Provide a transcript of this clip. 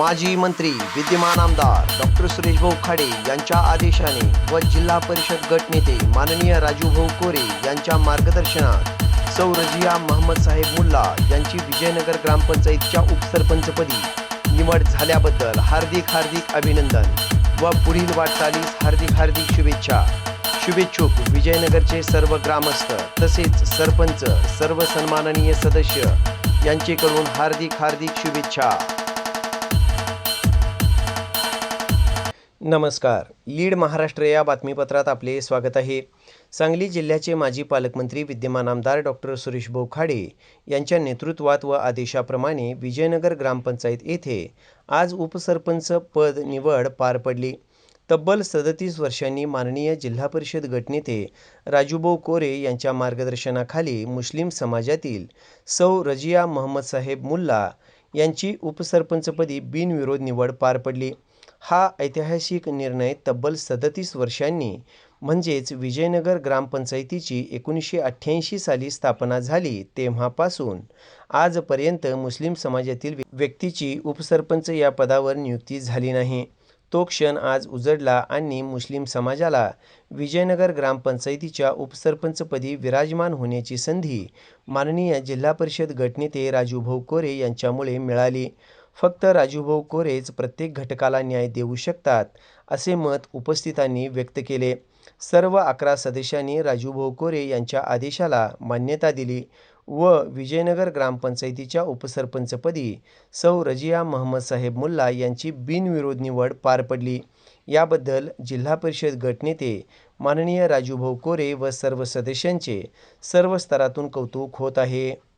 माजी मंत्री विद्यमान आमदार डॉक्टर सुरेशभाऊ खाडे यांच्या आदेशाने व जिल्हा परिषद गटनेते माननीय राजूभाऊ कोरे यांच्या मार्गदर्शनात सौ रजिया महम्मद साहेब मुल्ला यांची विजयनगर ग्रामपंचायतच्या उपसरपंचपदी निवड झाल्याबद्दल हार्दिक हार्दिक अभिनंदन व पुढील वाटचालीस हार्दिक हार्दिक शुभेच्छा. शुभेच्छुक विजयनगरचे सर्व ग्रामस्थ तसेच सरपंच सर्व सन्माननीय सदस्य यांचेकडून हार्दिक हार्दिक शुभेच्छा. नमस्कार. लीड महाराष्ट्र या बातमीपत्रात आपले स्वागत आहे. सांगली जिल्ह्याचे माजी पालकमंत्री विद्यमान आमदार डॉक्टर सुरेश खाडे यांच्या नेतृत्वात व आदेशाप्रमाणे विजयनगर ग्रामपंचायत येथे आज उपसरपंच पद निवड पार पडली. तब्बल सदतीस वर्षांनी माननीय जिल्हा परिषद गटनेते राजूभाऊ कोरे यांच्या मार्गदर्शनाखाली मुस्लिम समाजातील सौ रजिया मोहम्मद साहेब मुल्ला यांची उपसरपंचपदी बिनविरोध निवड पार पडली. हा ऐतिहासिक निर्णय तब्बल सदतीस वर्षांनी म्हणजेच विजयनगर ग्रामपंचायतीची एकोणीसशे अठ्ठ्याऐंशी साली स्थापना झाली तेव्हापासून. आजपर्यंत मुस्लिम समाजातील व्यक्तीची उपसरपंच या पदावर नियुक्ती झाली नाही. तो क्षण आज उजडला आणि मुस्लिम समाजाला विजयनगर ग्रामपंचायतीच्या उपसरपंचपदी विराजमान होण्याची संधी माननीय जिल्हा परिषद गटनेते राजूभाऊ कोरे यांच्यामुळे मिळाली. फक्त राजूभाऊ कोरेच प्रत्येक घटकाला न्याय देऊ शकतात असे मत उपस्थितांनी व्यक्त केले. सर्व अकरा सदस्यांनी राजूभाऊ कोरे यांच्या आदेशाला मान्यता दिली व विजयनगर ग्रामपंचायतीच्या उपसरपंचपदी सौ रजिया महम्मद साहेब मुल्ला यांची बिनविरोध निवड पार पडली. याबद्दल जिल्हा परिषद गटनेते माननीय राजूभाऊ कोरे व सर्व सदस्यांचे सर्व स्तरातून कौतुक होत आहे.